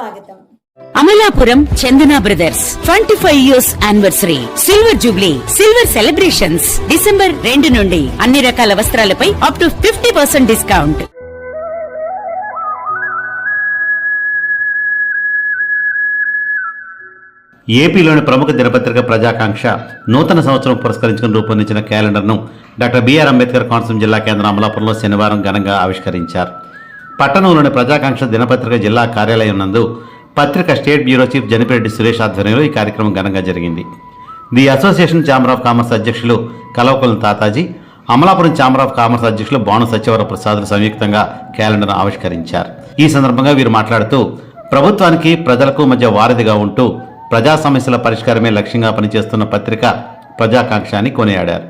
స్వాగతం. Amalapuram Chandana brothers twenty five years anniversary silver jubilee silver celebrations December రెండు నుండి అన్ని రకాల వస్త్రాలపై up to fifty percent discount ఏపీలోని ప్రముఖ దినపత్రిక ప్రజాకాంక్ష నూతన సంవత్సరం పురస్కరించుకుని రూపొందించిన క్యాలెండర్ను డాక్టర్ బీఆర్ అంబేద్కర్ కోనసీమ జిల్లా కేంద్రం అమలాపురంలో శనివారం ఘనంగా ఆవిష్కరించారు. పట్టణంలోని ప్రజాకాంక్ష దినపత్రిక జిల్లా కార్యాలయం నందు పత్రిక state bureau chief Janipireddy Suresh ఆధ్వర్యంలో ఈ కార్యక్రమం ఘనంగా జరిగింది. The association chamber of commerce అధ్యక్షులు Kalavakulam Tataji Amalapuram chamber of commerce అధ్యక్షులు భాను సత్యవర ప్రసాదులు సంయుక్తంగా క్యాలెండర్ను ఆవిష్కరించారు. ఈ సందర్భంగా వీరు మాట్లాడుతూ ప్రభుత్వానికి ప్రజలకు మధ్య వారధిగా ఉంటూ ప్రజా సమస్యల పరిష్కారమే లక్ష్యంగా పనిచేస్తున్న పత్రిక ప్రజాకాంక్ష అని కొనియాడారు.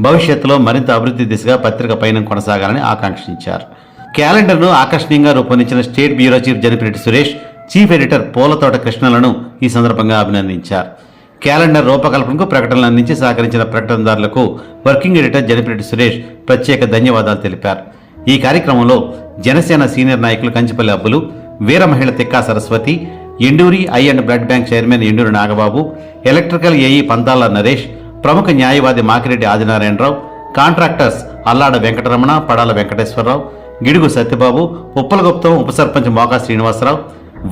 భవిష్యత్తులో మరింత అభివృద్ధి దిశగా పత్రిక పయనం కొనసాగాలని ఆకాంక్షించారు. క్యాలెండర్ను ఆకర్షణీయంగా రూపొందించిన state bureau chief Janapireddy Suresh chief editor Pulathota కృష్ణలను ఈ సందర్భంగా అభినందించారు. క్యాలెండర్ రూపకల్పనకు ప్రకటనలు అందించి సహకరించిన ప్రకటనదారులకు వర్కింగ్ ఎడిటర్ జనపిరెడ్డి సురేష్ ప్రత్యేక ధన్యవాదాలు తెలిపారు. ఈ కార్యక్రమంలో జనసేన సీనియర్ నాయకులు కంచిపల్లి అబ్బులు వీర మహిళ Tikka Saraswati Enduri eye and blood bank chairman Enduri Nagababu electrical AE Pantala Naresh ప్రముఖ న్యాయవాది మాకిరెడ్డి ఆదినారాయణరావు కాంట్రాక్టర్స్ అల్లాడ వెంకటరమణ పడాల వెంకటేశ్వరరావు గిడుగు సత్యబాబు ఉప్పలగుప్తం ఉప సర్పంచ్ మోకా శ్రీనివాసరావు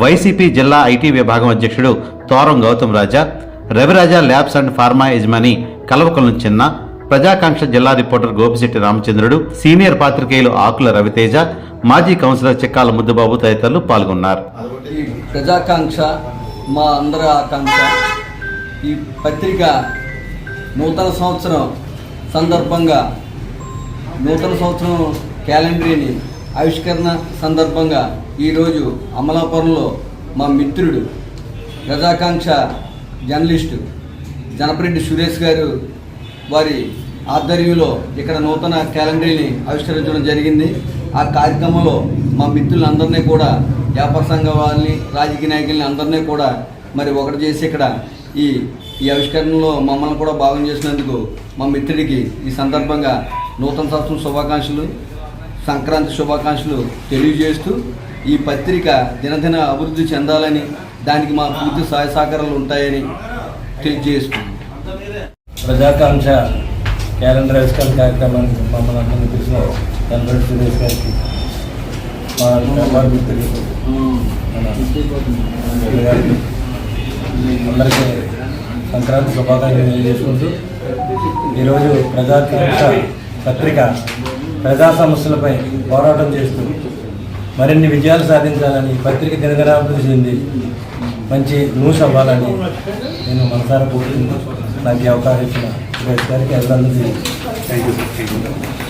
వైసీపీ జిల్లా ఐటీ విభాగం అధ్యక్షుడు Thoram Gautam Raja Raviraja labs and pharma యజమాని కలవకులం చిన్న ప్రజాకాంక్ష జిల్లా రిపోర్టర్ గోపిశెట్టి రామచంద్రుడు సీనియర్ పాత్రికేయులు ఆకుల రవితేజ మాజీ కౌన్సిలర్ చిక్కాల ముద్దుబాబు తదితరులు పాల్గొన్నారు. ప్రజాకాంక్ష మా అందరి ఆకాంక్ష ఈ పత్రిక నూతన సంవత్సరం సందర్భంగా నూతన సంవత్సరం క్యాలెండరీని ఆవిష్కరణ సందర్భంగా ఈరోజు అమలాపురంలో మా మిత్రుడు ప్రజాకాంక్ష జర్నలిస్టు జనపరెడ్డి సురేష్ గారు వారి ఆధ్వర్యంలో ఇక్కడ నూతన క్యాలెండరీని ఆవిష్కరించడం జరిగింది. ఆ కార్యక్రమంలో మా మిత్రులందరినీ కూడా వ్యాపార సంఘం వాళ్ళని రాజకీయ నాయకుల్ని అందరినీ కూడా మరి ఒకటి చేసి ఇక్కడ ఈ ఈ ఆవిష్కరణలో మమ్మల్ని కూడా భాగం చేసినందుకు మా మిత్రుడికి ఈ సందర్భంగా నూతన సంవత్సరం శుభాకాంక్షలు. సంక్రాంతి శుభాకాంక్షలు తెలియజేస్తూ ఈ పత్రిక దినదిన అభివృద్ధి చెందాలని దానికి మా పూర్తి సహాయ సహకారాలు ఉంటాయని తెలియజేస్తుంది ప్రజాకాంక్ష క్యాలెండర్ ఆవిష్కరణ కార్యక్రమానికి మమ్మల్ని అందరినీ పిలిచిన చంద్రబాబు సురేష్ గారికి మా గారికి అందరికీ సంక్రాంతి శుభాకాంక్షలు తెలియజేసుకుంటూ ఈరోజు ప్రజాకాంక్ష పత్రిక ప్రజా సమస్యలపై పోరాటం చేస్తూ మరిన్ని విజయాలు సాధించాలని పత్రిక దినగరాభివృద్ధి చెంది మంచి న్యూస్ అవ్వాలని నేను మనసారా కోరుకుంటూ నాకు ఈ అవకాశం ఇచ్చిన సురేష్ గారికి అభినందనలు thank you